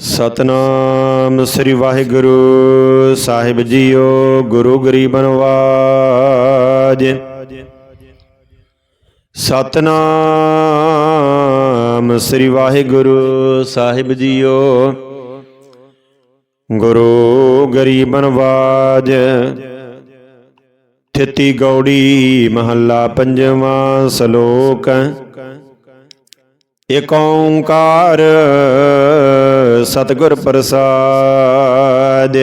ਸਤਨਾਮ ਸ੍ਰੀ ਵਾਹਿਗੁਰੂ ਸਾਹਿਬ ਜੀਓ, ਗੁਰੂ ਗਰੀਬਨ ਵਾਜ ਸਤਨਾਮ ਸ੍ਰੀ ਵਾਹਿਗੁਰੂ ਸਾਹਿਬ ਜੀਓ, ਗੁਰੂ ਗਰੀਬਨ ਵਾਜ ਥਿਤੀ ਗੌੜੀ ਮਹੱਲਾ ਪੰਜਵਾਂ ਸ਼ਲੋਕ। ਏਕ ਓੰਕਾਰ ਸਤਿਗੁਰ ਪ੍ਰਸਾਦ।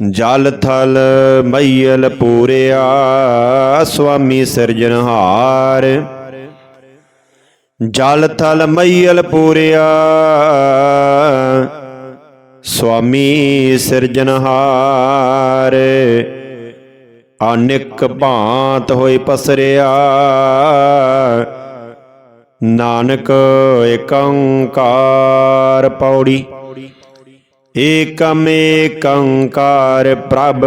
ਜਲ ਥਲ ਮਈਲ ਪੂਰਿਆ ਸੁਆਮੀ ਸਿਰਜਨਹਾਰ ਜਲ ਥਲ ਮਈਲ ਪੂਰਿਆ ਸੁਆਮੀ ਸਿਰਜਨਹਾਰ ਅਨਿਕ ਭਾਂਤ ਹੋਏ ਪਸਰਿਆ ਨਾਨਕ ਏਕੰਕਾਰ ਪੌੜੀ। ਏਕਮ ਏਕੰਕਾਰ ਪ੍ਰਭ,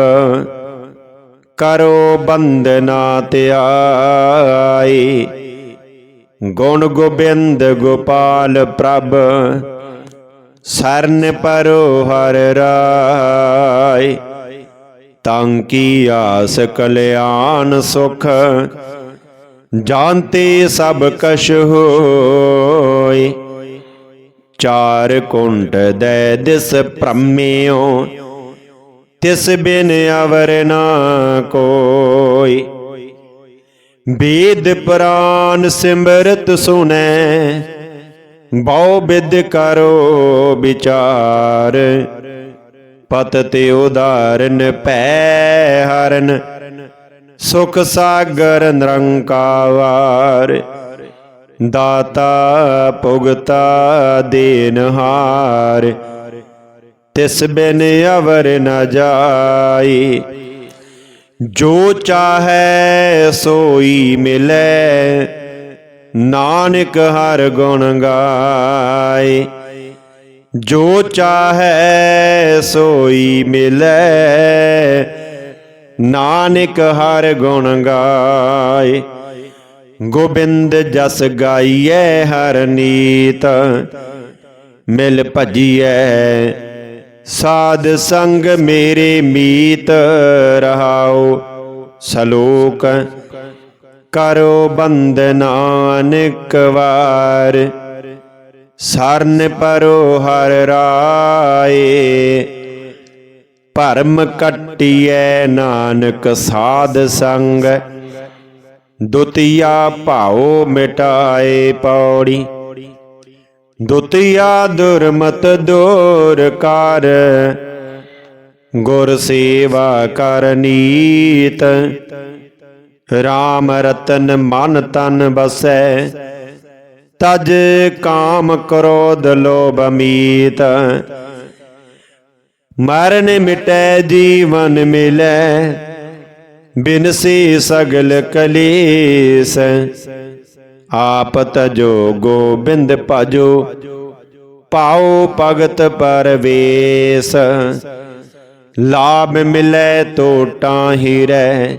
ਕਰੋ ਬੰਦਨਾ ਧਿਆਈ ਗੁਣ ਗੋਬਿੰਦ ਗੋਪਾਲ ਪ੍ਰਭ, ਸਰਨ ਪਰੋ ਹਰ ਰਾਏ। ਤਾਂ ਕੀ ਆਸ ਕਲਿਆਣ ਸੁਖ ਜਾਣਤੇ ਸਭ ਕਛ ਹੋਏ। ਚਾਰ ਕੁੰਟ ਦੈ ਦਿਸ ਭ੍ਰਮਿਓ, ਤਿਸ ਬਿਨ ਅਵਰ ਨਾ ਕੋਈ। ਵੇਦ ਪੁਰਾਨ ਸਿਮਰਤ ਸੁਨੈ, ਬਹੁ ਬਿਦ ਕਰੋ ਵਿਚਾਰ। ਪਤ ਤੇ ਉਦਾਰਨ ਪੈ ਹਰਨ ਸੁਖ ਸਾਗਰ ਨਿਰੰਕਾਰ, ਦਾਤਾ ਭੁਗਤਾ ਦੇਨਹਾਰ ਤਿਸ ਬਿਨ ਅਵਰ ਨ ਜਾਈ, ਜੋ ਚਾਹੈ ਸੋਈ ਮਿਲੈ, ਨਾਨਕ ਹਰ ਗੁਣ ਗਾਏ। ਜੋ ਚਾਹੈ ਸੋਈ ਮਿਲੈ ਨਾਨਕ ਹਰ ਗੁਣ ਗਾਏ। ਗੋਬਿੰਦ ਜਸ ਗਾਈਐ ਹਰ ਨੀਤ। ਮਿਲ ਭਜੀਐ ਸਾਧ ਸੰਗ ਮੇਰੇ ਮੀਤ ਰਹਾਉ। ਸਲੋਕ, ਕਰੋ ਬੰਦ ਨਾਨਕ ਵਾਰ। ਸਰਨ ਪਰੋ ਹਰ ਰਾਏ। ਭਰਮ ਕੱਟਿਐ ਨਾਨਕ ਸਾਧ ਸੰਗ। ਦੁਤੀਆ ਭਾਉ ਮਿਟਾਏ ਪੌੜੀ। ਦੁਤੀਆ ਦੁਰਮਤ ਦੂਰ ਕਰ। ਗੁਰ ਸੇਵਾ ਕਰਨੀਤ RAM ਰਤਨ ਮਨ ਤਨ ਬਸੈ। ਤਜ ਕਾਮ ਕਰੋਧ ਲੋਭ ਮੀਤ। ਮਰਨ ਮਿਟੈ, ਜੀਵਨ ਮਿਲੈ। ਬਿਨਸੀ ਸਗਲ ਕਲੇਸ। ਆਪ ਤਜੋ ਗੋਬਿੰਦ ਭਜੋ। ਪਾਉ ਭਗਤ ਪਰਵੇਸ। ਲਾਭ ਮਿਲੈ ਟੋਟਾ ਹੀ ਰਹਿ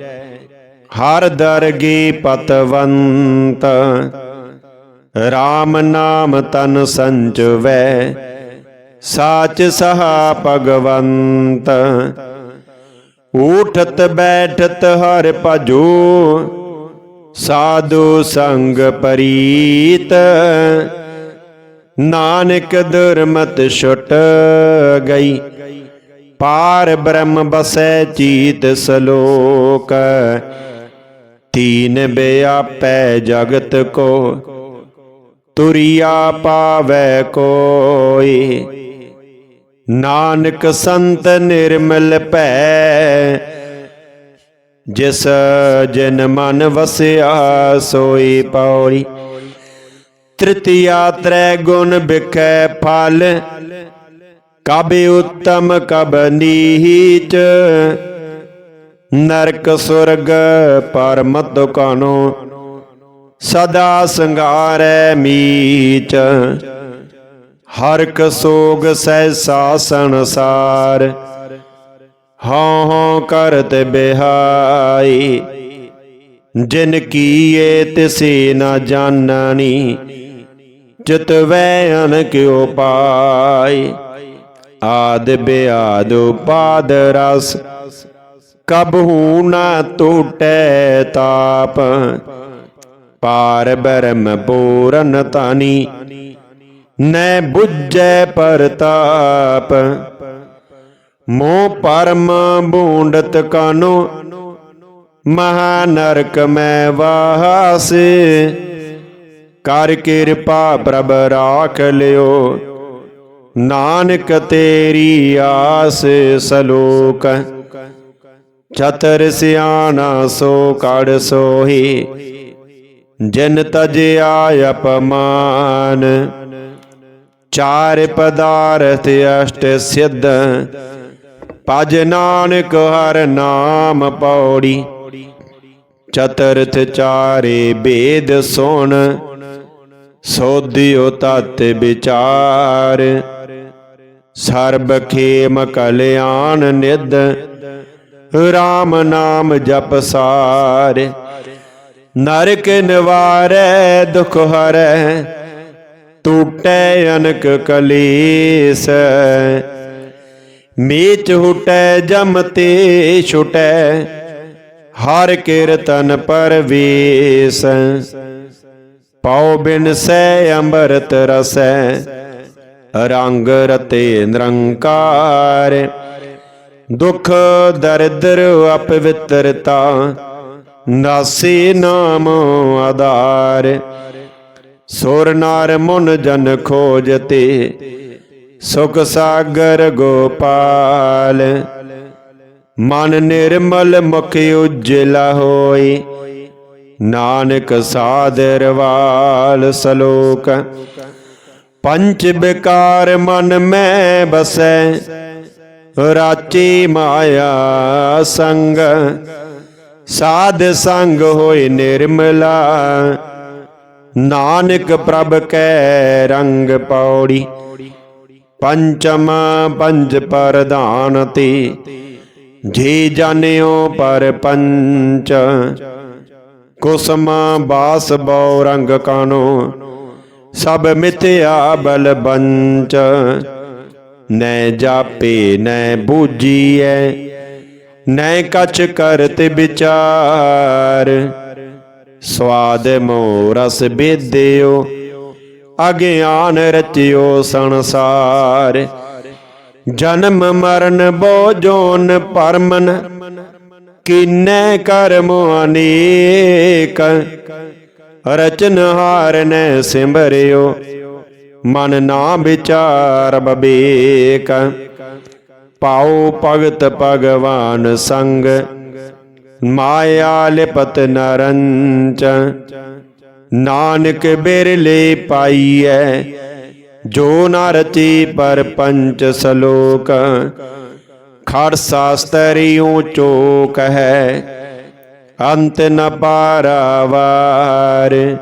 ਹਰ ਦਰਗੀ ਪਤਵੰਤ। RAM ਨਾਮ ਤਨ ਸੰਚਵੈ ਸਾਚ ਸਹਾ ਭਗਵੰਤ। ਉਠਤ ਬੈਠਤ ਹਰ ਭਜੋ, ਸਾਧੂ ਸੰਗ ਪਰੀਤ। ਨਾਨਕ ਦੁਰਮਤ ਛੁੱਟ ਗਈ, ਪਾਰ ਬ੍ਰਹਮ ਬਸੈ ਚੀਤ ਸਲੋਕ। ਤੀਨ ਬਿਆਪੈ ਜਗਤ ਕੋ, ਤੁਰਿਆ ਪਾਵੈ ਕੋਈ। ਨਾਨਕ ਸੰਤ ਨਿਰਮਲ ਭੈ, ਜਿਸ ਜਨ ਮਨ ਵਸਿਆ ਸੋਈ ਪੌੜੀ। ਤ੍ਰਿਤੀਆ ਤ੍ਰੈ ਗੁਣ ਬਿਕੈ ਫਲ, ਕਬ ਉਤਮ ਕਬ ਨੀਚ। ਨਰਕ ਸੁਰਗ ਪਰਮ ਦੁਕਾਨੋ, ਸਦਾ ਸੰਗਾਰੈ ਮੀਚ। ਹਰਕ ਸੋਗ ਸਹਿਸਾ ਸੰਸਾਰ ਹਉ ਹਉ ਕਰਤ ਬਿਹਾਈ। ਜਿਨ ਕੀਏ ਤਿਸੇ ਨਾ ਜਾਣਨੀ ਚਿਤ ਵੈ ਅਨ ਕਿਉ ਪਾਈ। ਆਦ ਬਿਆਦ ਉਪਾਦ ਰਸ ਕਬਹੂ ਨਾ ਟੂਟੈ ਤਾਪ। ਪਾਰ ਬਰਮ ਪੂਰਨ ਤਾਨੀ ਨੈ ਬੁੱਝੈ ਪਰਤਾਪ। ਮੋਹ ਪਰਮ ਬੂੰਡਤ ਕਾਨੋ ਮਹਾ ਨਰਕ ਮੈਂ ਵਾਸ। ਕਰ ਕਿਰਪਾ ਪ੍ਰਭ ਰਾਖ ਲਿਓ, ਨਾਨਕ ਤੇਰੀ ਆਸ ਸਲੋਕ। ਚਤਰ ਸਿਆਣਾ ਸੋ ਕੜ ਸੋਹੀ, ਜਿਨ ਤਜਿਆ ਅਪਮਾਨ। ਚਾਰ ਪਦਾਰਥ ਅਸ਼ਟ ਸਿੱਧ। ਭਜ ਨਾਨਕ ਹਰ ਨਾਮ ਪੌੜੀ। ਚਤਰਥ ਚਾਰੇ ਬੇਦ ਸੁਣ। ਸੋਧਿਓ ਤਤ ਵਿਚਾਰ। ਸਰਬ ਖੇਮ ਕਲਿਆਣ ਨਿਦ RAM ਨਾਮ ਜਪ ਸਾਰ। ਨਰਕ ਨਿਵਾਰੈ ਦੁਖ ਹਰੈ। ਟੂਟੈ ਅਨਕ ਕਲੇਸ। ਮੀਚ ਹੁਟੈ ਜਮ ਤੇ ਛੁਟੈ, ਹਰ ਕੀਰਤਨ ਪਰਵੇਸ। ਪਉ ਬਿਨ ਸੈ ਅੰਮ੍ਰਿਤ ਰਸੈ, ਰੰਗ ਰਤੇ ਨਿਰੰਕਾਰ। ਦੁਖ ਦਰਦਰ ਅਪਵਿੱਤਰਤਾ ਨਾਸੀ ਨਾਮ ਆਧਾਰ। ਸੁਰ ਨਾਰ ਮਨ ਜਨ ਖੋਜਤੇ, ਸੁਖ ਸਾਗਰ ਗੋਪਾਲ। ਮਨ ਨਿਰਮਲ ਮੁਖ ਉਜਲਾ ਹੋਈ ਨਾਨਕ ਸਾਦਰਵਾਲ ਸਲੋਕ। ਪੰਚ ਬਿਕਾਰ ਮਨ ਮੈਂ ਬਸੈ, ਰਾਚੀ ਮਾਇਆ ਸੰਗ। ਸਾਧ ਸੰਗ ਹੋਏ ਨਿਰਮਲਾ ਨਾਨਕ ਪ੍ਰਭ ਕੈ ਰੰਗ ਪੌੜੀ, ਪੰਚਮ ਪੰਜ ਪ੍ਰਧਾਨ ਤੇ। ਜੀ ਜਾਣਿਓ ਪਰ ਪੰਚ ਕੁਸਮ ਬਾਸ ਬਉ ਰੰਗ ਕਾਨੋ ਸਭ ਮਿਥਿਆ ਬਲ ਬੰਚ। ਨੈ ਜਾਪੇ, ਨੈ ਬੂਜੀਐ, ਨੈ ਕਛ ਕਰਤ ਵਿਚਾਰ। ਸਵਾਦ ਮੋ ਰਸ ਬੇਦਿਓ ਅਗਿਆਨ ਰਚਿਓ ਸੰਸਾਰ। ਜਨਮ ਮਰਨ ਬੋ ਜੋਨ ਪਰਮਨ, ਕੀਨੈ ਕਰਮ ਅਨੇਕ। ਰਚਨਹਾਰ ਹਾਰ ਸਿਮਰਿਓ, ਮਨ ਨਾ ਵਿਚਾਰ ਬਵੇਕ ਪਾਉ ਭਗਤ ਭਗਵਾਨ ਸੰਗ ਮਾਇਆ ਲਿਪਤ ਨਰੰਚ ਨਾਨਕ ਬਿਰਲੇ ਪਾਈਐ। ਜੋ ਨਾ ਰਚੀ ਪਰ ਪੰਚ ਸਲੋਕ। ਖੜ ਸਾਸਤਰੀ ਚੋਕ ਹੈ। ਅੰਤ ਨ ਪਾਰਾਵਾਰ।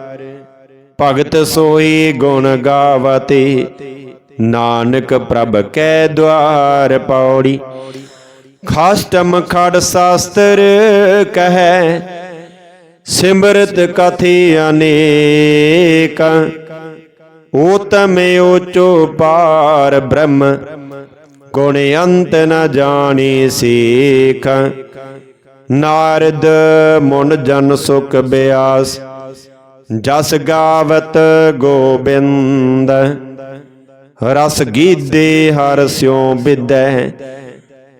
ਭਗਤ ਸੋਈ ਗੁਣ ਗਾਵਤੀ। ਨਾਨਕ ਪ੍ਰਭ ਕੈ ਦਵਾਰ ਪੌੜੀ। ਖਾਸਟਮ ਖੜ ਸਾਸਤਰ ਕਹੈ, ਸਿਮਰਤ ਕਥੀ ਅਨੇਕ। ਊਤਮ ਊਚੋ ਪਾਰ ਬ੍ਰਹਮ, ਗੁਣ ਅੰਤ ਨ ਜਾਣੀ ਸ਼ੇਖ। ਨਾਰਦ ਮੁਨ ਜਨ ਸੁਖ ਬਿਆਸ, ਜਸ ਗਾਵਤ ਗੋਬਿੰਦ। ਰਸ ਗੀਦੇ ਹਰ ਸਿਉ ਬਿਦੈ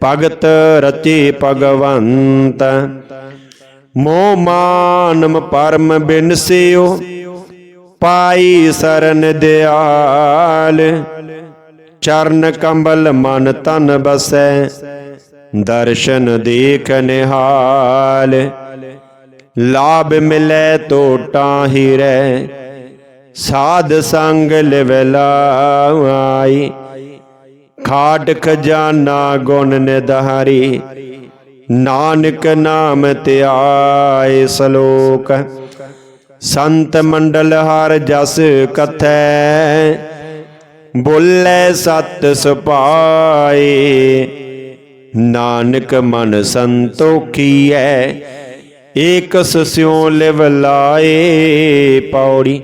ਭਗਤ ਰਚੇ ਭਗਵੰਤ। ਮੋ ਮਾਨਮ ਪਰਮ ਬਿਨਸਿਓ ਪਾਈ ਸਰਨ ਦਿਆਲ। ਚਰਨ ਕੰਬਲ ਮਨ ਤਨ ਬਸੈ, ਦਰਸ਼ਨ ਦੇਖ ਨਿਹਾਲ। ਲਾਭ ਮਿਲੈ ਟੋਟਾ ਹੀ ਰਹਿ ਸਾਧ ਸੰਗ ਲਿਵ ਲਾਈ ਖਾਟ ਖਜ਼ਾਨਾ ਗੁਣ ਨਿਧਾਰੀ, ਨਾਨਕ ਨਾਮ ਧਿਆਏ ਸਲੋਕ। ਸੰਤ ਮੰਡਲ ਹਰ ਜਸ ਕਥੈ, ਬੋਲੇ ਸਤ ਸੁਪਾਏ ਨਾਨਕ ਮਨ ਸੰਤੋਖੀ ਸੰਤੋਖੀਐ, ਏਕ ਸਿਉ ਲਿਵ ਲਾਏ ਪੌੜੀ।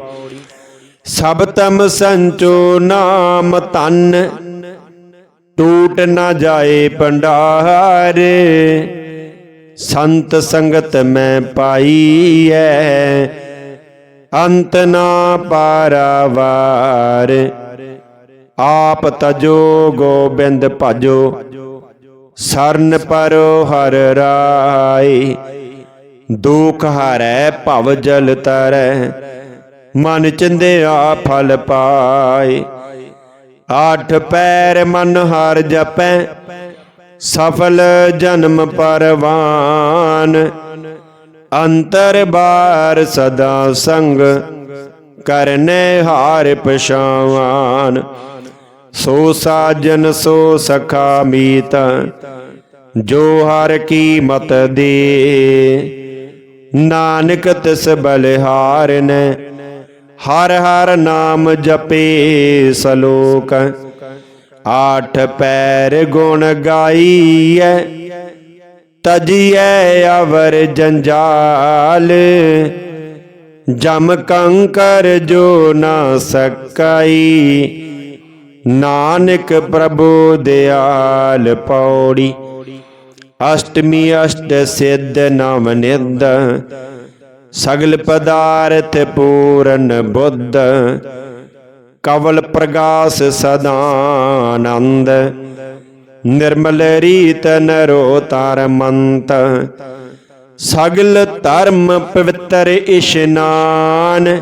ਸਭ ਤਮ ਸੰਚੋ ਨਾਮ ਤਨ ਟੂਟ ਨਾ ਜਾਏ ਭੰਡਾਰ। ਸੰਤ ਸੰਗਤ ਮੈਂ ਪਾਈ ਐ। ਅੰਤ ਨਾ ਪਾਰਾਵਾਰ ਆਪ ਤਜੋ ਗੋਬਿੰਦ ਭਜੋ। ਸਰਨ ਪਰੋ ਹਰ ਰਾਏ। ਦੁਖ ਹਰੈ ਭਵ ਜਲ ਤਰੈ। ਮਨ ਚੰਦਿਆ ਫਲ ਪਾਏ। ਆਠ ਪੈਰ ਮਨ ਹਰ ਜਪੈ, ਸਫਲ ਜਨਮ ਪਰਵਾਨ। ਅੰਤਰ ਬਾਰ ਸਦਾ ਸੰਗ ਕਰਨੇ ਹਾਰ ਪਛਾਵਾਨ। ਸੋ ਸਾਜਨ, ਸੋ ਸਖਾ ਮੀਤ, ਜੋ ਹਰ ਕੀ ਮਤ ਦੇ। ਨਾਨਕ ਤਿਸ ਬਲਿਹਾਰ ਨੇ ਹਰ ਹਰ ਨਾਮ ਜਪੇ ਸਲੋਕ। ਆਠ ਪੈਰ ਗੁਣ ਗਾਈਐ, ਤਜੀਐ ਅਵਰ ਜੰਜਾਲ। ਜਮ ਕੰਕਰ ਜੋ ਨਾ ਸਕਾਈ, ਨਾਨਕ ਪ੍ਰਭੂ ਦਿਆਲ ਪੌੜੀ। ਅਸ਼ਟਮੀ ਅਸ਼ਟ ਸਿੱਧ ਨਵ ਨਿਦ ਸਗਲ ਪਦਾਰਥ ਪੂਰਨ ਬੁੱਧ, ਕਵਲ ਪ੍ਰਗਾਸ ਸਦਾ ਆਨੰਦ ਨਿਰਮਲ ਰੀਤ ਨਰੋ ਤਾਰ ਮੰਤ, ਸਗਲ ਧਰਮ ਪਵਿੱਤਰ ਇਸ਼ਨਾਨ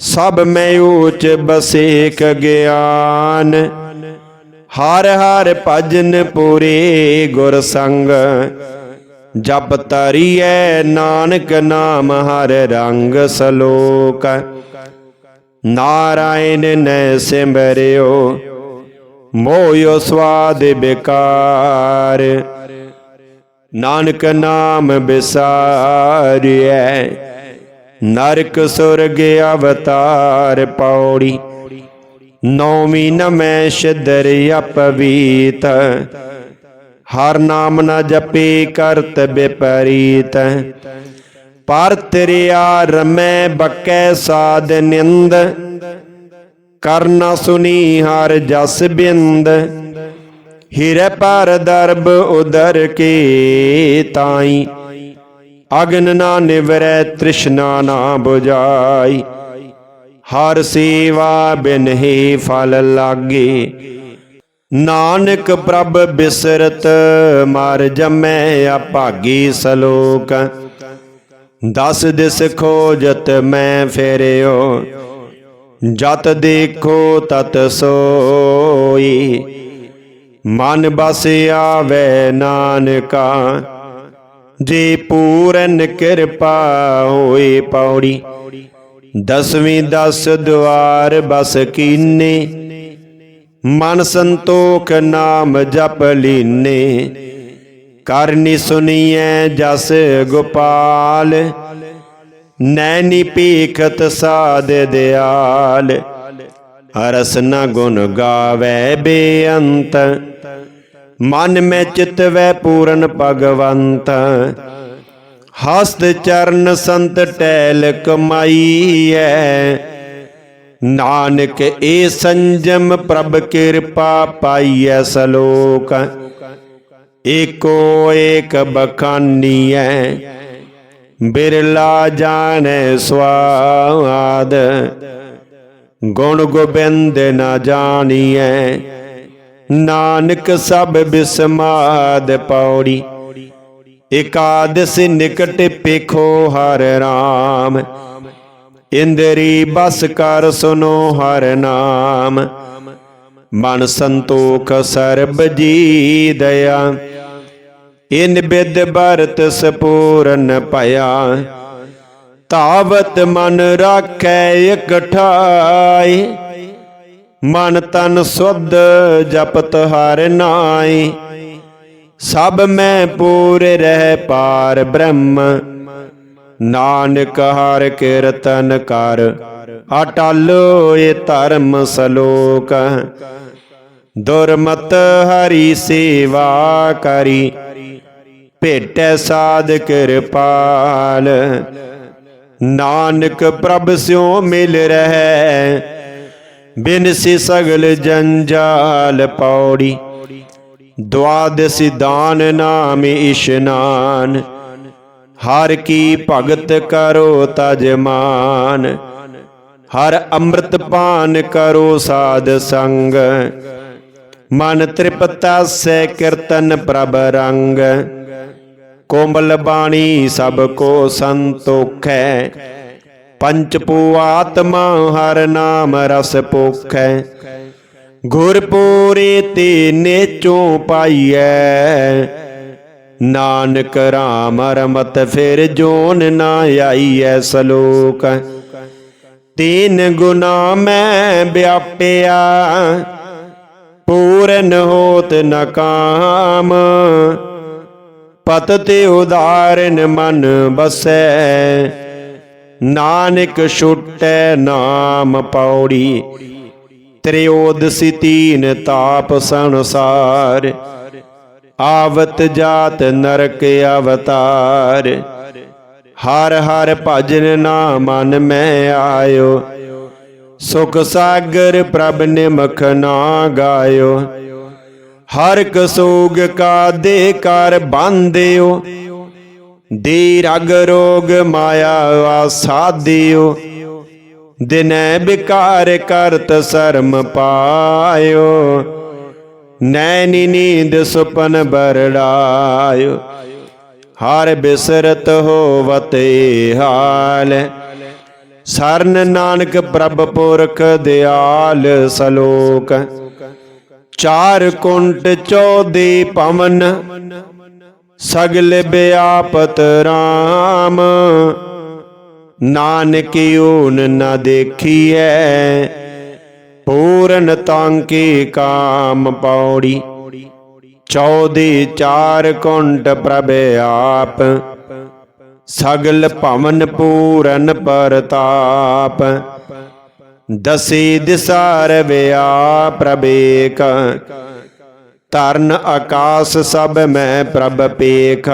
ਸਭ ਮੈਂ ਊਚ ਬਸੇਕ ਗਿਆਨ। ਹਰ ਹਰ ਭਜਨ ਪੂਰੇ ਗੁਰ ਸੰਗ ਜਪ ਤਰੀਐ ਨਾਨਕ ਨਾਮ ਹਰ ਰੰਗ ਸਲੋਕ। ਨਾਰਾਇਣ ਨੇ ਸਿਮਰਿਓ, ਮੋਇਓ ਸਵਾਦ ਬਿਕਾਰ। ਨਾਨਕ ਨਾਮ ਬਿਸਾਰਿਐ, ਨਰਕ ਸੁਰਗ ਅਵਤਾਰ ਪੌੜੀ। ਨੌਵੀਂ ਨਮੈ ਸ਼ਦਰ ਅਪਵੀਤ ਹਰ ਨਾਮ ਨ ਜਪੇ ਕਰਤ ਬਿਪਰੀਤ। ਪਰ ਤੇਰਿਆ ਰਮੈ ਬਕੈ ਸਾਧ ਨਿੰਦ। ਕਰਨਾ ਸੁਨੀ ਹਰ ਜਸ ਬਿੰਦ। ਹਿਰੇ ਪਰ ਦਰਬ ਉਦਰ ਕੇ ਤਾਈ। ਅਗਨ ਨਾ ਨਿਵਰੈ ਤ੍ਰਿਸ਼ਨਾ ਨਾ 부ਜਾਈ ਹਰ ਸੇਵਾ ਬਿਨ ਹੀ ਫਲ ਲਾਗੇ। ਨਾਨਕ ਪ੍ਰਭ ਬਿਸਰਤ, ਮਰ ਜਮੈ ਅਭਾਗੀ ਸਲੋਕ। ਦਸ ਦਿਸ ਖੋਜਤ ਮੈਂ ਫੇਰਿਓ, ਜਤ ਦੇਖੋ ਤਤ ਸੋਈ। ਮਨ ਬਸ ਆਵੇ ਨਾਨਕਾ, ਜੇ ਪੂਰਨ ਕਿਰਪਾ ਹੋਏ ਪੌੜੀ। ਦਸਵੀਂ ਦਸ ਦੁਆਰ ਬਸ ਕੀਨੇ ਮਨ ਸੰਤੋਖ ਨਾਮ ਜਪ ਲੀਨੇ ਕਰਨੀ ਸੁਨੀਐ ਜਸ ਗੋਪਾਲ ਨੈਣੀ ਪੀਖਤ ਸਾਧ ਦਿਆਲ। ਹਰਸ ਨ ਗੁਣ ਗਾਵੇ ਬੇਅੰਤ, ਮਨ ਮੈਂ ਚਿਤਵੈ ਪੂਰਨ ਭਗਵੰਤ। ਹਸਤ ਚਰਨ ਸੰਤ ਟੈਲ ਕਮਾਈਐ ਨਾਨਕ, ਏ ਸੰਜਮ ਪ੍ਰਭ ਕਿਰਪਾ ਪਾਈਐ ਸਲੋਕ। ਏਕੋ ਏਕ ਬਖਾਨੀਐ, ਬਿਰਲਾ ਜਾਣੈ ਸਵਾਦ। ਗੁਣ ਗੋਬਿੰਦ ਨ ਜਾਣੀਐ, ਨਾਨਕ ਸਭ ਬਿਸਮਾਦ ਪੌੜੀ। ਇਕਾਦਸ ਨਿਕਟ ਪੇਖੋ ਹਰ ਰਾਮ। ਇੰਦਰੀ ਬਸ ਕਰ ਸੁਨੋ ਹਰ ਨਾਮ। ਮਨ ਸੰਤੋਖ ਸਰਬ ਜੀ ਦਇਆ। ਇਨ ਬਿਦ ਬਰਤ ਸਪੂਰਨ ਭਇਆ। ਤਾਵਤ ਮਨ ਰਾਖੈ ਇਕਠਾਈ ਮਨ ਤਨ ਸੁਧ ਜਪਤ ਹਰ ਨਾਈ। ਸਭ ਮੈਂ ਪੂਰ ਰਹਿ ਪਾਰ ਬ੍ਰਹਮ। ਨਾਨਕ ਹਰ ਕੀਰਤਨ ਕਰ। ਅਟਲ ਏ ਧਰਮ ਸਲੋਕ। ਦੁਰਮਤ ਹਰੀ ਸੇਵਾ ਕਰੀ। ਭੇਟੈ ਸਾਧ ਕਿਰਪਾਲ। ਨਾਨਕ ਪ੍ਰਭ ਸਿਓ ਮਿਲ ਰਹਿ। ਬਿਨ ਸੀ ਸਗਲ ਜੰਜਾਲ ਪੌੜੀ। ਦਵਾਦਸੀ ਦਾਨ ਨਾਮ ਇਸ਼ਨਾਨ। ਹਰ ਕੀ ਭਗਤ ਕਰੋ ਤਜ ਮਾਨ, ਹਰ ਅੰਮ੍ਰਿਤ ਪਾਨ ਕਰੋ ਸਾਧ ਸੰਗ। ਮਨ ਤ੍ਰਿਪਤਾ ਸੈ ਕੀਰਤਨ ਪ੍ਰਭ ਰੰਗ। ਕੋਮਲ ਬਾਣੀ ਸਭ ਕੋ ਸੰਤੋਖੈ। ਪੰਚਪੂ ਆਤਮਾ ਹਰ ਨਾਮ ਰਸ ਪੋਖੈ। ਗੁਰ ਪੂਰੇ ਤੇ ਨੇਚੋਂ ਪਾਈਐ। ਨਾਨਕ ਰਾਮ ਰਮਤ ਫਿਰ ਜੋਨ ਨਾ ਆਈ ਆਈਐ ਸਲੋਕ। ਤੀਨ ਗੁਨਾ ਮੈਂ ਵਿਆਪਿਆ, ਪੂਰਨ ਹੋਤ ਨਕਾਮ ਪਤ ਤੇ ਉਦਾਰਨ ਮਨ ਬਸੈ, ਨਾਨਕ ਛੁਟੈ ਨਾਮ ਪੌੜੀ। ਤ੍ਰਿਓਦਸੀ ਤੀਨ ਤਾਪ ਸੰਸਾਰ। ਆਵਤ ਜਾਤ ਨਰਕ ਅਵਤਾਰ। ਹਰ ਹਰ ਭਜਨ ਨਾ ਮਨ ਮੈਂ ਆਇਓ। ਸੁਖ ਸਾਗਰ ਪ੍ਰਭ ਨਿਮਖ ਨਾ ਗਾਇਓ। ਹਰ ਕਸੋਗ ਕਾ ਦੇ ਕਰ ਬੰਦਿਓ ਦੀ ਰਗ ਰੋਗ ਮਾਇਆ ਆਸਾਦਿਓ ਦਿਨੈ ਬਿਕਾਰ ਕਰਤ ਸ਼ਰਮ ਪਾਇਓ। ਨੈਣੀ ਨੀਂਦ ਸੁਪਨ ਬਰੜਾਇਓ, ਹਰ ਬਿਸਰਤ ਹੋਵਤੇ ਹਾਲ। ਸਰਨ ਨਾਨਕ ਪ੍ਰਭ ਪੁਰਖ ਦਿਆਲ ਸਲੋਕ, ਚਾਰ ਕੁੰਟ ਚੌਦੀ ਪਵਨ, ਸਗਲ ਬਿਆਪਤ RAM ਨਾਨਕ ਊਨ ਨ ਦੇਖੀਐ ਪੂਰਨ ਤਾਂਕੇ ਕਾਮ ਪੌੜੀ। ਚੌਦੀ ਚਾਰ ਕੁੰਟ ਪ੍ਰਭ ਆਪ, ਸਗਲ ਭਵਨ ਪੂਰਨ ਪਰਤਾਪ। ਦਸੀ ਦਿਸਾਰ ਵਿਆ ਪ੍ਰਭੇਕ ਤਰਨ ਆਕਾਸ ਸਭ ਮੈਂ ਪ੍ਰਭ ਪੇਖ।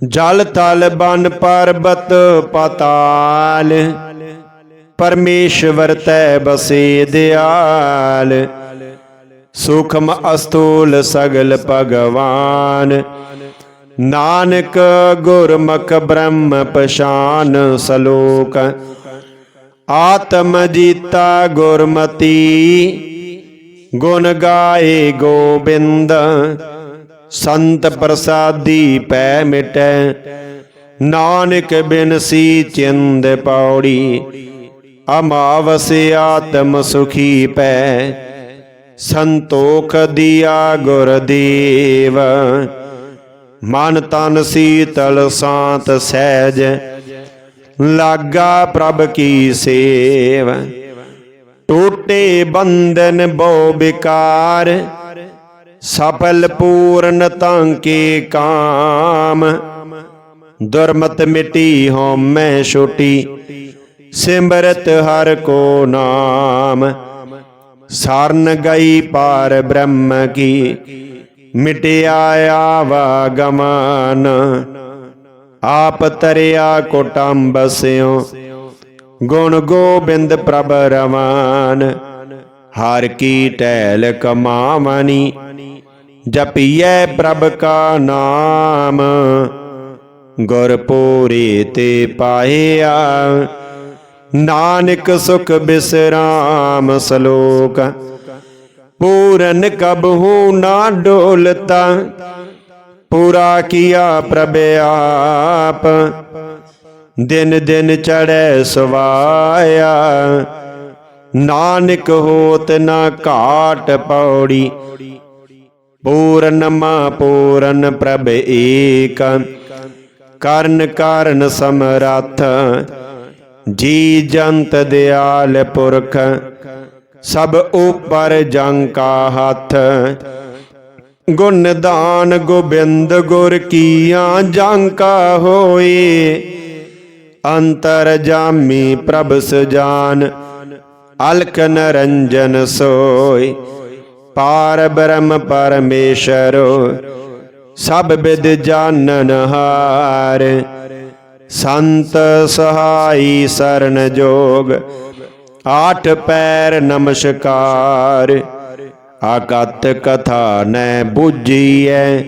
ਜਲ ਤਲ ਬਨ ਪਰਬਤ ਪਤਾਲ ਪਰਮੇਸ਼ਵਰ ਤੈ ਬਸੇ ਦਿਆਲ। ਸੁਖਮ ਅਸਤੂਲ ਸਗਲ ਭਗਵਾਨ। ਨਾਨਕ ਗੁਰਮੁਖ ਬ੍ਰਹਮ ਪਛਾਨ ਸਲੋਕ। ਆਤਮ ਜੀਤਾ ਗੁਰਮਤੀ, ਗੁਣ ਗਾਏ ਗੋਬਿੰਦ। ਸੰਤ ਪ੍ਰਸਾਦੀ ਪੈ ਮਿਟੈ, ਨਾਨਕ ਬਿਨਸੀ ਚਿੰਦ ਪੌੜੀ। ਅਮਾਵਸ ਆਤਮ ਸੁਖੀ ਪੈ, ਸੰਤੋਖ ਦਿਆ ਗੁਰਦੇਵ ਮਨ ਤਨ ਸੀਤਲ ਸਾਤ ਸਹਿਜ, ਲਾਗਾ ਪ੍ਰਭ ਕੀ ਸੇਵ। ਟੋਟੇ ਬੰਧਨ ਬੋ ਵਿਕਾਰ ਸਫਲ ਪੂਰਨ ਤਾਂਕੇ ਕਾਮ। ਦੁਰਮਤ ਮਿਟੀ ਹਉਮੈ ਛੋਟੀ ਸਿਮਰਤ ਹਰ ਕੋ ਨਾਮ। ਸਰਨ ਗਈ ਪਾਰ ਬ੍ਰਹਮ ਕੀ। ਮਿਟਿਆ ਆਵਾਗਮਨ ਆਪ ਤਰਿਆ ਕੋਟੰਬ ਸਿਓ ਗੁਣ ਗੋਬਿੰਦ ਪ੍ਰਭ ਰਵਾਨ। ਹਰ ਕੀ ਟੈਲ ਕਮਾਵਨੀ। ਜਪੀਐ ਪ੍ਰਭ ਕਾ ਨਾਮ। ਗੁਰ ਪੂਰੇ ਤੇ ਪਾਇਆ। ਨਾਨਕ ਸੁਖ ਬਿਸਰਾਮ ਸਲੋਕ। ਪੂਰਨ ਕਬਹੂ ਨਾ ਡੋਲਤਾ, ਪੂਰਾ ਕੀਆ ਪ੍ਰਭ ਆਪ। ਦਿਨ ਦਿਨ ਚੜੈ ਸਵਾਇਆ, ਨਾਨਕ ਹੋਤ ਨਾ ਘਾਟ ਪੌੜੀ। ਪੂਰਨ ਮਾ ਪੂਰਨ ਪ੍ਰਭ ਏਕ, ਕਰਨ ਕਾਰਨ ਸਮਰੱਥ। ਜੀ ਜੰਤ ਦਿਆਲ ਪੁਰਖ, ਸਭ ਉਪਰ ਜੰ ਕਾ ਹੱਥ। ਗੁਣ ਦਾਨ ਗੋਬਿੰਦ ਗੁਰ ਕੀਆਂ ਜੰ ਕਾ ਹੋਏ। ਅੰਤਰ ਜਾਮੀ ਪ੍ਰਭ ਸਜਾਨ, ਅਲਖ ਨਰੰਜਨ ਸੋਈ ਪਾਰ ਬ੍ਰਹਮ ਪਰਮੇਸ਼ਰ, ਸਭ ਵਿਦ ਜਾਣਨ ਹਾਰ। ਸੰਤ ਸਹਾਈ ਸਰਨ ਜੋਗ, ਆਠ ਪੈਰ ਨਮਸਕਾਰ। ਆਕਤ ਕਥਾ ਨੈ ਬੁਝੀਐ,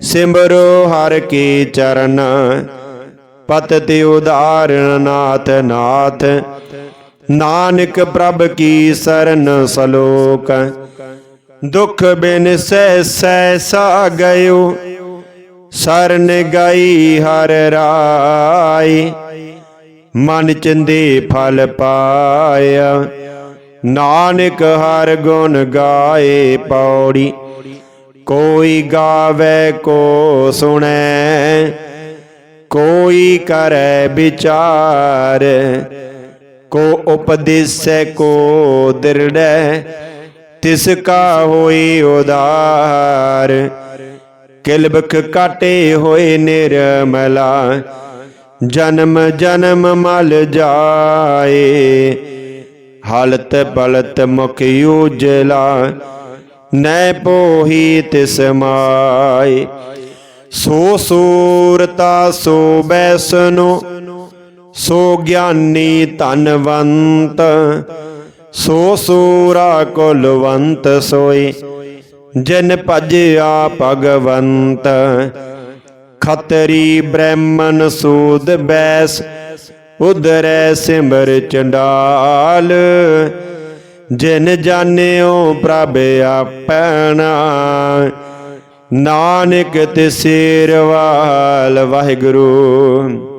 ਸਿਮਰੋ ਹਰ ਕੀ ਚਰਨ। ਪਤਿ ਉਦਾਰਣ ਨਾਥ ਨਾਥ, ਨਾਨਕ ਪ੍ਰਭ ਕੀ ਸਰਨ ਸਲੋਕ। ਦੁਖ ਬਿਨ ਸਹਿ ਸਹਿ ਸਾ ਗਇਓ ਸਰਨ ਗਈ ਹਰ ਰਾਈ ਮਨ ਚੰਦੇ ਫਲ ਪਾਇਆ। ਨਾਨਕ ਹਰ ਗੁਣ ਗਾਏ ਪੌੜੀ, ਕੋਈ ਗਾਵੇ ਕੋ ਸੁਣੈ, ਕੋਈ ਕਰੈ ਵਿਚਾਰ। ਕੋ ਉਪਦੇਸੈ ਕੋ ਦਿਰੜੈ, ਤਿਸ ਕਾ ਹੋਈ ਉਦਾਰ। ਕਿਲਬਖ ਕਾਟੇ ਹੋਏ ਨਿਰਮਲਾ, ਜਨਮ ਜਨਮ ਮਲ ਜਾਏ। ਹਲਤ ਬਲਤ ਮੁਖ ਉਜਲਾ, ਨੈ ਪੋਹੀ ਤਿਸ ਮਾਏ। ਸੋ ਸੂਰਤਾ ਸੋ ਬੈਸਨੋ, ਸੋ ਗਿਆਨੀ ਧਨਵੰਤ, ਸੋ ਸੂਰਾ ਕੁਲਵੰਤ ਸੋਏ। ਜਿਨ ਭਜਿਆ ਭਗਵੰਤ, ਖਤਰੀ ਬ੍ਰਾਹਮਣ ਸੂਦ ਬੈਸ ਉਦਰੈ ਸਿਮਰ ਚੰਡਾਲ। ਜਿਨ ਜਾਣਿਓ ਪ੍ਰਭ ਆਪਣਾ, ਨਾਨਕ ਤਿਸਿਰਵਾਲ ਵਾਹਿਗੁਰੂ।